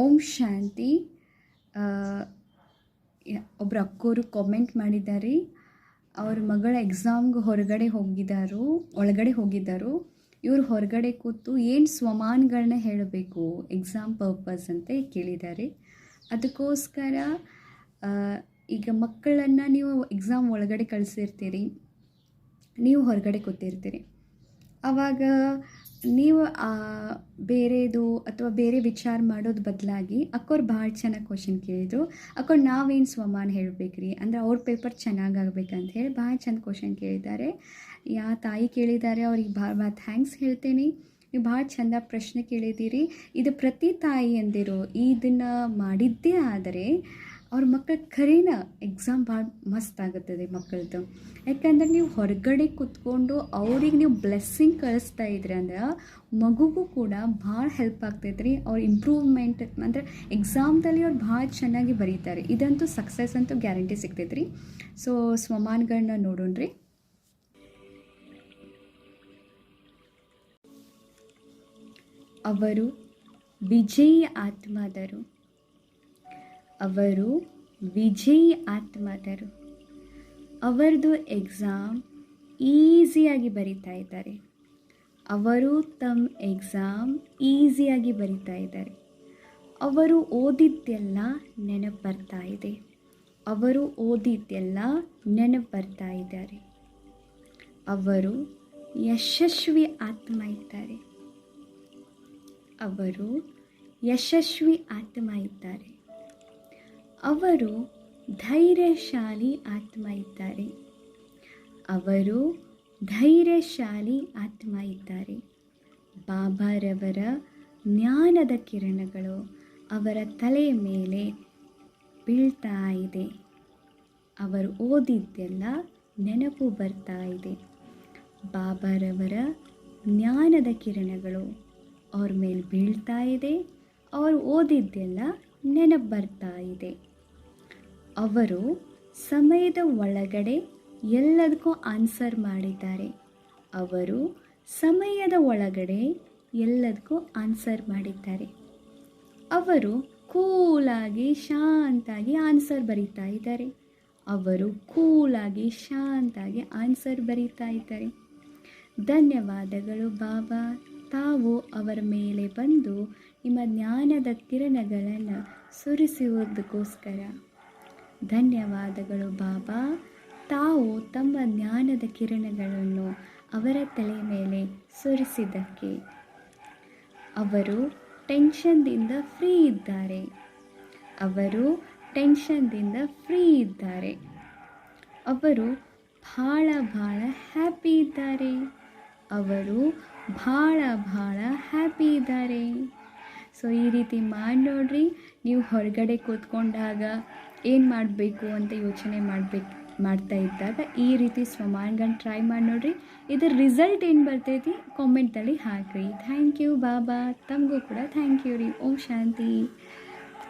ಓಂ ಶಾಂತಿ. ಒಬ್ರು ಅಕ್ಕೋರು ಕಾಮೆಂಟ್ ಮಾಡಿದ್ದಾರೆ. ಅವ್ರ ಮಗಳ ಎಕ್ಸಾಮ್ಗೆ ಹೊರಗಡೆ ಹೋಗಿದ್ದಾರು ಒಳಗಡೆ ಹೋಗಿದ್ದರು ಇವರು ಹೊರಗಡೆ ಕೂತು ಏನು ಸ್ವಮಾನಗಳನ್ನ ಹೇಳಬೇಕು ಎಕ್ಸಾಮ್ ಪರ್ಪಸ್ ಅಂತ ಕೇಳಿದ್ದಾರೆ. ಅದಕ್ಕೋಸ್ಕರ ಈಗ ಮಕ್ಕಳನ್ನು ನೀವು ಎಕ್ಸಾಮ್ ಒಳಗಡೆ ಕಳಿಸಿರ್ತೀರಿ, ನೀವು ಹೊರಗಡೆ ಕೂತಿರ್ತೀರಿ. ಆವಾಗ ನೀವು ಬೇರೆದು ಅಥವಾ ಬೇರೆ ವಿಚಾರ ಮಾಡೋದು ಬದಲಾಗಿ ಅಕ್ಕೋರು ಭಾಳ ಚೆನ್ನಾಗಿ ಕ್ವಶನ್ ಕೇಳಿದರು. ಅಕ್ಕೋರು ನಾವೇನು ಸ್ವಮಾನ ಹೇಳಬೇಕ್ರಿ? ಅಂದ್ರೆ ಅವ್ರ ಪೇಪರ್ ಚೆನ್ನಾಗಿ ಆಗ್ಬೇಕಂತ ಹೇಳಿ ಭಾಳ ಚೆಂದ ಕ್ವಶನ್ ಕೇಳಿದ್ದಾರೆ. ಯಾ ತಾಯಿ ಕೇಳಿದ್ದಾರೆ, ಅವ್ರಿಗೆ ಭಾಳ ಭಾಳ ಥ್ಯಾಂಕ್ಸ್ ಹೇಳ್ತೇನೆ. ನೀವು ಭಾಳ ಚಂದ ಪ್ರಶ್ನೆ ಕೇಳಿದ್ದೀರಿ. ಇದು ಪ್ರತಿ ತಾಯಿ ಅಂದಿರೋ, ಇದನ್ನು ಮಾಡಿದ್ದೇ ಆದರೆ ಅವ್ರ ಮಕ್ಕಳ ಖರೀನ ಎಕ್ಸಾಮ್ ಭಾಳ ಮಸ್ತ್ ಆಗುತ್ತದೆ ಮಕ್ಕಳದ್ದು ಯಾಕಂದ್ರೆ ನೀವು ಹೊರಗಡೆ ಕುತ್ಕೊಂಡು ಅವ್ರಿಗೆ ನೀವು ಬ್ಲೆಸ್ಸಿಂಗ್ ಕಳಿಸ್ತಾ ಇದ್ರಿ ಅಂದ್ರೆ ಮಗುಗೂ ಕೂಡ ಭಾಳ ಹೆಲ್ಪ್ ಆಗ್ತೈತೆ ರೀ ಅವ್ರ ಇಂಪ್ರೂವ್ಮೆಂಟ್ ಅಂದರೆ ಎಕ್ಸಾಮ್ದಲ್ಲಿ ಅವ್ರು ಭಾಳ ಚೆನ್ನಾಗಿ ಬರೀತಾರೆ. ಇದಂತೂ ಸಕ್ಸಸ್ ಅಂತೂ ಗ್ಯಾರಂಟಿ ಸಿಗ್ತೈತೆ ರೀ ಸೊ ಸ್ವಮಾನಗಳನ್ನ ನೋಡೋಣ ರೀ ಅವರು ವಿಜಯಿ ಆತ್ಮದರು ಅವರು ವಿಜಯಿ ಆತ್ಮದರು ಅವರದು ಎಕ್ಸಾಮ್ ಈಸಿಯಾಗಿ ಬರಿತಾ ಇದ್ದಾರೆ. ಅವರು ತಮ್ಮ ಎಕ್ಸಾಮ್ ಈಸಿಯಾಗಿ ಬರಿತಾ ಇದ್ದಾರೆ. ಅವರು ಓದಿದ್ದೆಲ್ಲ ನೆನಪು ಬರ್ತಾ ಇದೆ. ಅವರು ಓದಿದ್ದೆಲ್ಲ ನೆನಪು ಬರ್ತಾ ಇದ್ದಾರೆ. ಅವರು ಯಶಸ್ವಿ ಆತ್ಮ ಇದ್ದಾರೆ. ಅವರು ಯಶಸ್ವಿ ಆತ್ಮ ಇದ್ದಾರೆ. ಅವರು ಧೈರ್ಯಶಾಲಿ ಆತ್ಮ ಇದ್ದಾರೆ. ಅವರು ಧೈರ್ಯಶಾಲಿ ಆತ್ಮ ಇದ್ದಾರೆ. ಬಾಬಾರವರ ಜ್ಞಾನದ ಕಿರಣಗಳು ಅವರ ತಲೆಯ ಮೇಲೆ ಬೀಳ್ತಾ ಇದೆ. ಅವರು ಓದಿದ್ದೆಲ್ಲ ನೆನಪು ಬರ್ತಾ ಇದೆ. ಬಾಬಾರವರ ಜ್ಞಾನದ ಕಿರಣಗಳು ಅವ್ರ ಮೇಲೆ ಬೀಳ್ತಾ ಇದೆ. ಅವರು ಓದಿದ್ದೆಲ್ಲ ನೆನಪು ಬರ್ತಾ ಇದೆ. ಅವರು ಸಮಯದ ಒಳಗಡೆ ಎಲ್ಲದಕ್ಕೂ ಆನ್ಸರ್ ಮಾಡಿದ್ದಾರೆ. ಅವರು ಸಮಯದ ಒಳಗಡೆ ಎಲ್ಲದಕ್ಕೂ ಆನ್ಸರ್ ಮಾಡಿದ್ದಾರೆ. ಅವರು ಕೂಲಾಗಿ, ಶಾಂತಾಗಿ ಆನ್ಸರ್ ಬರೀತಾ ಇದ್ದಾರೆ. ಅವರು ಕೂಲಾಗಿ, ಶಾಂತಾಗಿ ಆನ್ಸರ್ ಬರೀತಾ ಇದ್ದಾರೆ. ಧನ್ಯವಾದಗಳು ಬಾಬಾ. ತಾವು ಅವರ ಮೇಲೆ ಬಂದು ನಿಮ್ಮ ಜ್ಞಾನದ ಕಿರಣಗಳನ್ನು ಸುರಿಸುವುದಕ್ಕೋಸ್ಕರ ಧನ್ಯವಾದಗಳು ಬಾಬಾ. ತಾವು ತಮ್ಮ ಜ್ಞಾನದ ಕಿರಣಗಳನ್ನು ಅವರ ತಲೆ ಮೇಲೆ ಸುರಿಸಿದ್ದಕ್ಕೆ. ಅವರು ಟೆನ್ಷನ್ದಿಂದ ಫ್ರೀ ಇದ್ದಾರೆ. ಅವರು ಟೆನ್ಷನ್ದಿಂದ ಫ್ರೀ ಇದ್ದಾರೆ. ಅವರು ಭಾಳ ಭಾಳ ಹ್ಯಾಪಿ ಇದ್ದಾರೆ. ಅವರು ಭಾಳ ಭಾಳ ಹ್ಯಾಪಿ ಇದ್ದಾರೆ. ಸೊ, ಈ ರೀತಿ ಮಾಡಿ ನೋಡ್ರಿ, ನೀವು ಹೊರಗಡೆ ಕೂತ್ಕೊಂಡಾಗ ಏನು ಮಾಡಬೇಕು ಅಂತ ಯೋಚನೆ ಮಾಡಬೇಕು, ಮಾಡ್ತಾ ಇದ್ದಾಗ ಈ ರೀತಿ ಸ್ವಮಾನ್ಗಳನ್ನ ಟ್ರೈ ಮಾಡಿ ನೋಡ್ರಿ. ಇದರ ರಿಸಲ್ಟ್ ಏನು ಬರ್ತೈತಿ? ಕಾಮೆಂಟಲ್ಲಿ ಹಾಕಿರಿ. ಥ್ಯಾಂಕ್ ಯು ಬಾಬಾ ತಮಗೂ ಕೂಡ ಥ್ಯಾಂಕ್ ಯು ರೀ. ಓಂ ಶಾಂತಿ.